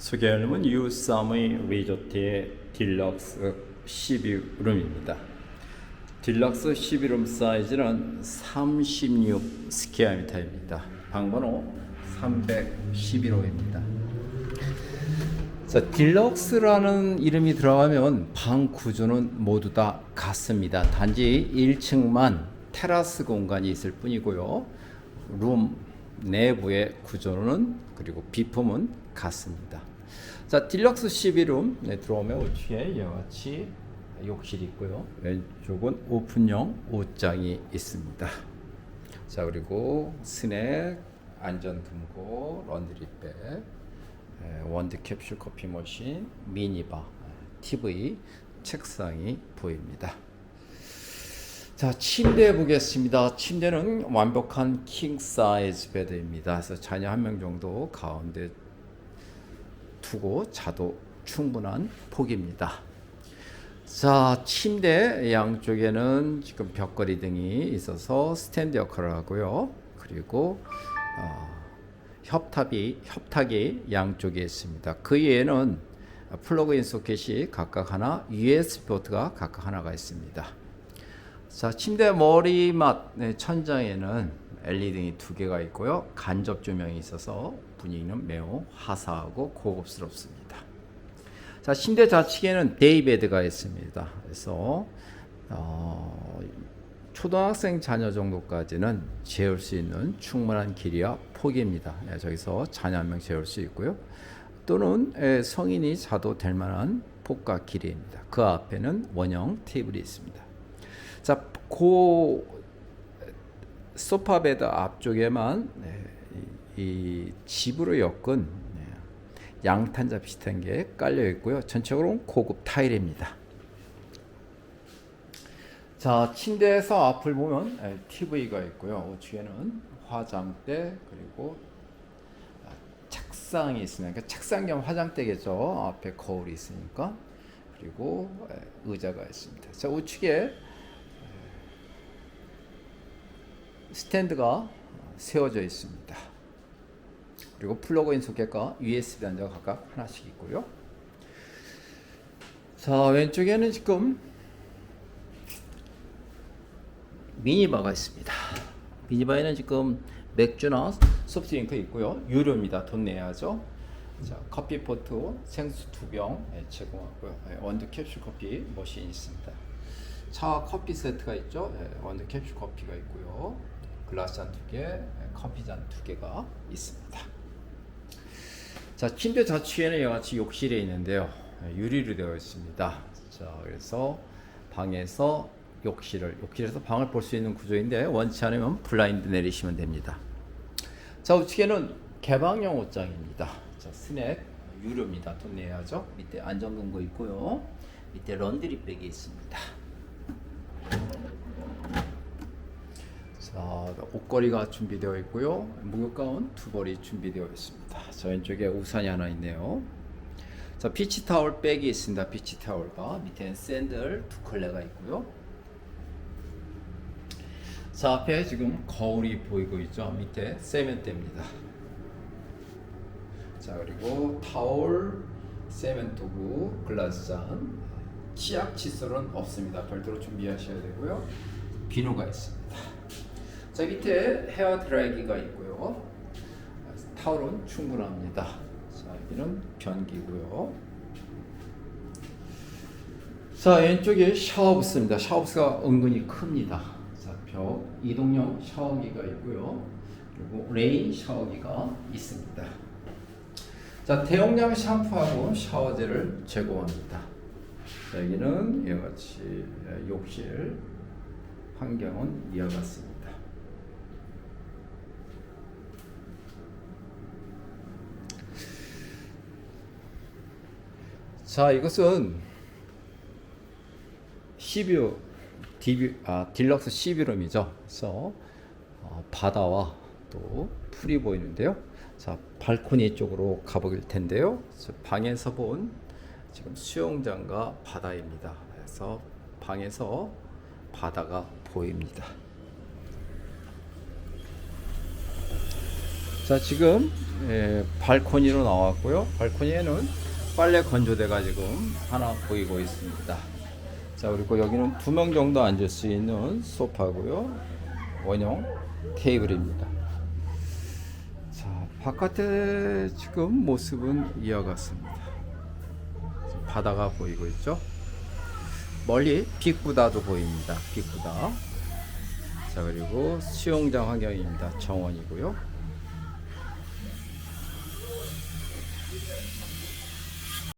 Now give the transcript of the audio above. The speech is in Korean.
룸은 유사무이 리조트의 딜럭스 12룸입니다. 딜럭스 12룸 사이즈는 36 스퀘어미터입니다. 방번호 311호입니다. 자, 딜럭스라는 이름이 들어가면 방 구조는 모두 다 같습니다. 단지 1층만 테라스 공간이 있을 뿐이고요. 룸 내부의 구조는 그리고 비품은 같습니다. 자, 딜럭스 12룸 네, 들어오면 우측에 이와 같이 욕실이 있고요. 왼쪽은 오픈형 옷장이 있습니다. 자, 그리고 스낵, 안전금고, 런드리백, 에, 원드 캡슐 커피 머신, 미니바, TV, 책상이 보입니다. 자, 침대 보겠습니다. 침대는 완벽한 킹 사이즈 베드입니다. 그래서 자녀 한 명 정도 가운데 두고 자도 충분한 폭입니다. 자, 침대 양쪽에는 지금 벽걸이 등이 있어서 스탠드 역할을 하고요. 그리고 어, 협탑이 협탁이 양쪽에 있습니다. 그 외에는 플러그인 소켓이 각각 하나, USB 포트가 각각 하나가 있습니다. 자, 침대 머리맡 네, 천장에는 LED등이 두 개가 있고요. 간접 조명이 있어서 분위기는 매우 화사하고 고급스럽습니다. 자, 침대 좌측에는 데이베드가 있습니다. 그래서 어, 초등학생 자녀 정도까지는 재울 수 있는 충분한 길이와 폭입니다. 예, 저기서 자녀 한 명 재울 수 있고요. 또는 예, 성인이 자도 될 만한 폭과 길이입니다. 그 앞에는 원형 테이블이 있습니다. 자, 고 소파 베드 앞쪽에만 네, 이, 이 집으로 엮은 네, 양탄자 비슷한 게 깔려 있고요. 전체적으로 고급 타일입니다. 자, 침대에서 앞을 보면 에, TV가 있고요. 우측에는 화장대 그리고 아, 책상이 있으니까 그러니까 책상 겸 화장대겠죠. 앞에 거울이 있으니까 그리고 에, 의자가 있습니다. 자, 우측에 스탠드가 세워져 있습니다. 그리고 플러그인 소켓과 USB 단자가 각각 하나씩 있고요. 자, 왼쪽에는 지금 미니바가 있습니다. 미니바에는 지금 맥주나 소프트드링크 있고요. 유료입니다. 돈 내야죠. 자, 커피 포트 생수 두 병 제공하고요. 예, 원두 캡슐 커피 머신이 있습니다. 차 커피 세트가 있죠. 예, 원두 캡슐 커피가 있고요. 글라스 잔 두 개, 예, 커피 잔 두 개가 있습니다. 자, 침대 좌측에는 이와 같이 욕실이 있는데요. 예, 유리로 되어 있습니다. 자, 그래서 방에서 욕실을 욕실에서 방을 볼 수 있는 구조인데 원치 않으면 블라인드 내리시면 됩니다. 자, 우측에는 개방형 옷장입니다. 자, 스낵 유료입니다. 돈 내야죠. 밑에 안전금고 있고요. 밑에 런드리백이 있습니다. 자, 옷걸이가 준비되어 있고요. 목욕 가운 두 벌이 준비되어 있습니다. 자, 왼쪽에 우산이 하나 있네요. 자, 피치 타월 백이 있습니다. 피치 타월과 밑에는 샌들 두 컬레가 있고요. 자, 앞에 지금 거울이 보이고 있죠. 밑에 세면대입니다. 자, 그리고 타월, 세면 도구, 글라스 잔, 치약 칫솔은 없습니다. 별도로 준비하셔야 되고요. 비누가 있습니다. 자, 밑에 헤어 드라이기가 있고요. 타월은 충분합니다. 자, 여기는 변기고요. 자, 왼쪽에 샤워 부스입니다. 샤워 부스가 은근히 큽니다. 자, 벽 이동형 샤워기가 있고요. 그리고 레인 샤워기가 있습니다. 자, 대용량 샴푸하고 샤워젤을 제공합니다. 자, 여기는 이와 같이 욕실 환경은 이와 같습니다. 자, 이것은 12호 디뷰 아 딜럭스 11룸이죠. 그래서 어, 바다와 또 풀이 보이는데요. 자, 발코니 쪽으로 가볼 텐데요. 저 방에서 본 지금 수영장과 바다입니다. 그래서 방에서 바다가 보입니다. 자 지금 예, 발코니로 나왔고요. 발코니에는 빨래 건조대가 지금 하나 보이고 있습니다. 자 그리고 여기는 두 명 정도 앉을 수 있는 소파고요. 원형 테이블입니다. 자 바깥에 지금 모습은 이와 같습니다. 바다가 보이고 있죠. 멀리 빅부다도 보입니다. 빅부다. 자 그리고 수영장 환경입니다. 정원이고요.